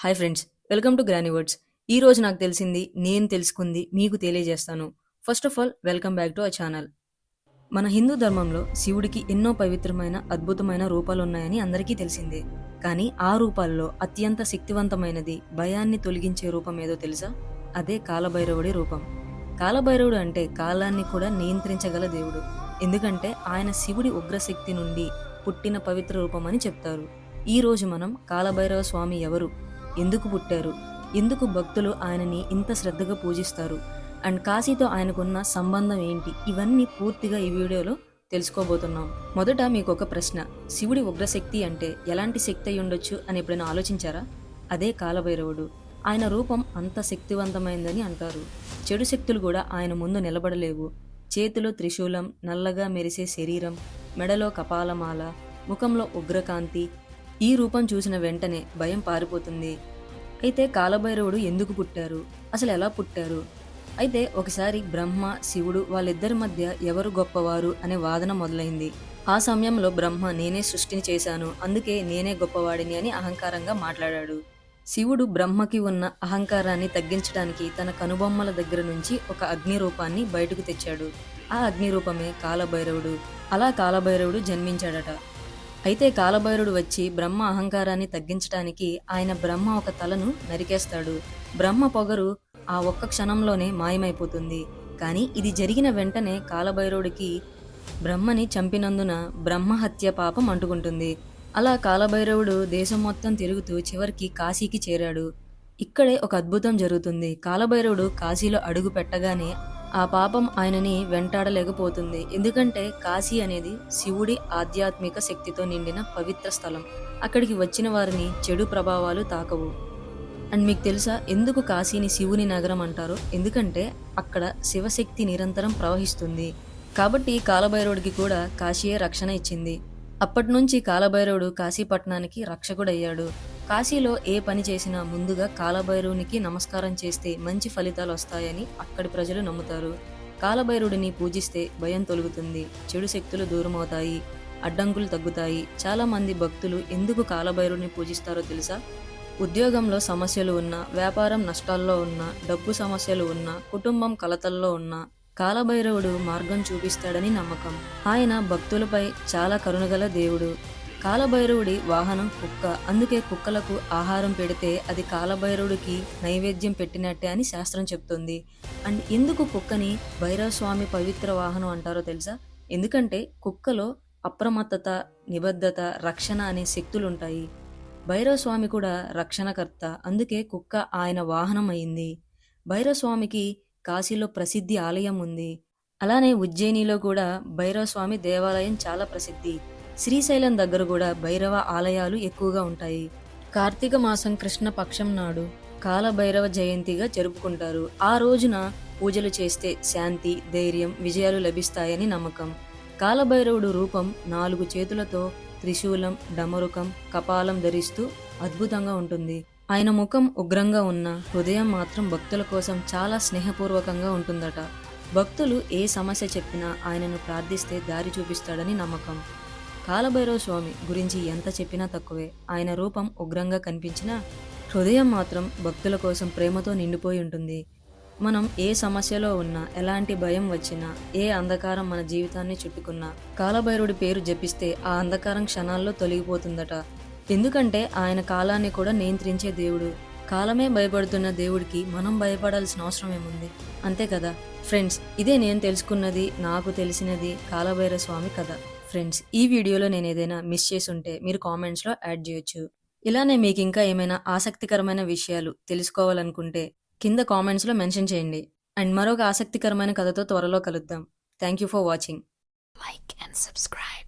Hi friends welcome to granny words. ఈ రోజు నాకు తెలిసింది నేను తెలుసుకుంది మీకు తెలియజేస్తాను. First of all welcome back to a channel. మన హిందూ ధర్మంలో శివుడికి ఎన్నో పవిత్రమైన అద్భుతమైన రూపాలు ఉన్నాయని అందరికీ తెలిసిందే. కానీ ఆ రూపాల్లో అత్యంత శక్తివంతమైనది భయాన్ని తొలగించే రూపం ఏదో తెలుసా? అదే కాలభైరవుడి రూపం. కాలభైరవుడు అంటే కాలాన్ని కూడా నియంత్రించగల దేవుడు. ఎందుకంటే ఆయన శివుడి ఉగ్రశక్తి నుండి పుట్టిన పవిత్ర రూపం అని చెప్తారు. ఈ రోజు మనం కాలభైరవ స్వామి ఎవరు? ఎందుకు పుట్టారు? ఎందుకు భక్తులు ఆయనని ఇంత శ్రద్ధగా పూజిస్తారు? అండ్ కాశీతో ఆయనకున్న సంబంధం ఏంటి? ఇవన్నీ పూర్తిగా ఈ వీడియోలో తెలుసుకోబోతున్నాం. మొదట మీకు ఒక ప్రశ్న. శివుడి ఉగ్రశక్తి అంటే ఎలాంటి శక్తి అయి ఉండొచ్చు అని ఎప్పుడైనా ఆలోచించారా? అదే కాలభైరవుడు. ఆయన రూపం అంత శక్తివంతమైందని అంటారు. చెడు శక్తులు కూడా ఆయన ముందు నిలబడలేవు. చేతిలో త్రిశూలం నల్లగా మెరిసే శరీరం మెడలో కపాలమాల ముఖంలో ఉగ్రకాంతి ఈ రూపం చూసిన వెంటనే భయం పారిపోతుంది. అయితే కాలభైరవుడు ఎందుకు పుట్టారు? అసలు ఎలా పుట్టారు? అయితే ఒకసారి బ్రహ్మ శివుడు వాళ్ళిద్దరి మధ్య ఎవరు గొప్పవారు అనే వాదన మొదలైంది. ఆ సమయంలో బ్రహ్మ నేనే సృష్టిని చేశాను అందుకే నేనే గొప్పవాడిని అని అహంకారంగా మాట్లాడాడు. శివుడు బ్రహ్మకి ఉన్న అహంకారాన్ని తగ్గించడానికి తన కనుబొమ్మల దగ్గర నుంచి ఒక అగ్ని రూపాన్ని బయటకు తెచ్చాడు. ఆ అగ్ని రూపమే కాలభైరవుడు. అలా కాలభైరవుడు జన్మించాడట. అయితే కాలభైరుడు వచ్చి బ్రహ్మ అహంకారాన్ని తగ్గించడానికి ఆయన బ్రహ్మ ఒక తలను నరికేస్తాడు. బ్రహ్మ పొగరు ఆ ఒక్క క్షణంలోనే మాయమైపోతుంది. కానీ ఇది జరిగిన వెంటనే కాలభైరవుడికి బ్రహ్మని చంపినందున బ్రహ్మహత్య పాపం అంటుకుంటుంది. అలా కాలభైరవుడు దేశం మొత్తం తిరుగుతూ చివరికి కాశీకి చేరాడు. ఇక్కడే ఒక అద్భుతం జరుగుతుంది. కాలభైరవుడు కాశీలో అడుగు పెట్టగానే ఆ పాపం ఆయనని వెంటాడలేకపోతుంది. ఎందుకంటే కాశీ అనేది శివుడి ఆధ్యాత్మిక శక్తితో నిండిన పవిత్ర స్థలం. అక్కడికి వచ్చిన వారిని చెడు ప్రభావాలు తాకవు. అండ్ మీకు తెలుసా ఎందుకు కాశీని శివుని నగరం అంటారో? ఎందుకంటే అక్కడ శివశక్తి నిరంతరం ప్రవహిస్తుంది. కాబట్టి కాలభైరవుడికి కూడా కాశీయే రక్షణ ఇచ్చింది. అప్పటి నుంచి కాలభైరవుడు కాశీపట్నానికి రక్షకుడయ్యాడు. కాశీలో ఏ పని చేసినా ముందుగా కాలభైరవునికి నమస్కారం చేస్తే మంచి ఫలితాలు వస్తాయని అక్కడి ప్రజలు నమ్ముతారు. కాలభైరుడిని పూజిస్తే భయం తొలుగుతుంది. చెడు శక్తులు దూరమవుతాయి. అడ్డంకులు తగ్గుతాయి. చాలా మంది భక్తులు ఎందుకు కాలభైరవుడిని పూజిస్తారో తెలుసా? ఉద్యోగంలో సమస్యలు ఉన్నా వ్యాపారం నష్టాల్లో ఉన్నా డబ్బు సమస్యలు ఉన్నా కుటుంబం కలతల్లో ఉన్నా కాలభైరవుడు మార్గం చూపిస్తాడని నమ్మకం. ఆయన భక్తులపై చాలా కరుణగల దేవుడు. కాలభైరవుడి వాహనం కుక్క. అందుకే కుక్కలకు ఆహారం పెడితే అది కాలభైరవుడికి నైవేద్యం పెట్టినట్టే అని శాస్త్రం చెప్తుంది. అండ్ ఎందుకు కుక్కని భైరవస్వామి పవిత్ర వాహనం అంటారో తెలుసా? ఎందుకంటే కుక్కలో అప్రమత్తత నిబద్ధత రక్షణ అనే శక్తులుంటాయి. భైరవస్వామి కూడా రక్షణకర్త. అందుకే కుక్క ఆయన వాహనం అయింది. భైరవస్వామికి కాశీలో ప్రసిద్ధి ఆలయం ఉంది. అలానే ఉజ్జయినిలో కూడా భైరవస్వామి దేవాలయం చాలా ప్రసిద్ధి. శ్రీశైలం దగ్గర కూడా భైరవ ఆలయాలు ఎక్కువగా ఉంటాయి. కార్తీక మాసం కృష్ణపక్షం నాడు కాలభైరవ జయంతిగా జరుపుకుంటారు. ఆ రోజున పూజలు చేస్తే శాంతి ధైర్యం విజయాలు లభిస్తాయని నమ్మకం. కాలభైరవుడు రూపం నాలుగు చేతులతో త్రిశూలం డమరుకం కపాలం ధరిస్తూ అద్భుతంగా ఉంటుంది. ఆయన ముఖం ఉగ్రంగా ఉన్న హృదయం మాత్రం భక్తుల కోసం చాలా స్నేహపూర్వకంగా ఉంటుందట. భక్తులు ఏ సమస్య చెప్పినా ఆయనను ప్రార్థిస్తే దారి చూపిస్తాడని నమ్మకం. కాలభైరవ స్వామి గురించి ఎంత చెప్పినా తక్కువే. ఆయన రూపం ఉగ్రంగా కనిపించినా హృదయం మాత్రం భక్తుల కోసం ప్రేమతో నిండిపోయి ఉంటుంది. మనం ఏ సమస్యలో ఉన్నా ఎలాంటి భయం వచ్చినా ఏ అంధకారం మన జీవితాన్ని చుట్టుకున్నా కాలభైరుడి పేరు జపిస్తే ఆ అంధకారం క్షణాల్లో తొలగిపోతుందట. ఎందుకంటే ఆయన కాలాన్ని కూడా నియంత్రించే దేవుడు. కాలమే భయపడుతున్న దేవుడికి మనం భయపడాల్సిన అవసరం ఏముంది? అంతే కదా? ఫ్రెండ్స్ ఇదే నేను తెలుసుకున్నది నాకు తెలిసినది కాలభైర స్వామి కథ. ఫ్రెండ్స్ ఈ వీడియోలో నేను ఏదైనా మిస్ చేసి ఉంటే మీరు కామెంట్స్లో యాడ్ చేయొచ్చు. ఇలానే మీకు ఇంకా ఏమైనా ఆసక్తికరమైన విషయాలు తెలుసుకోవాలనుకుంటే కింద కామెంట్స్లో మెన్షన్ చేయండి. అండ్ మరొక ఆసక్తికరమైన కథతో త్వరలో కలుద్దాం. Thank you for watching. Like and subscribe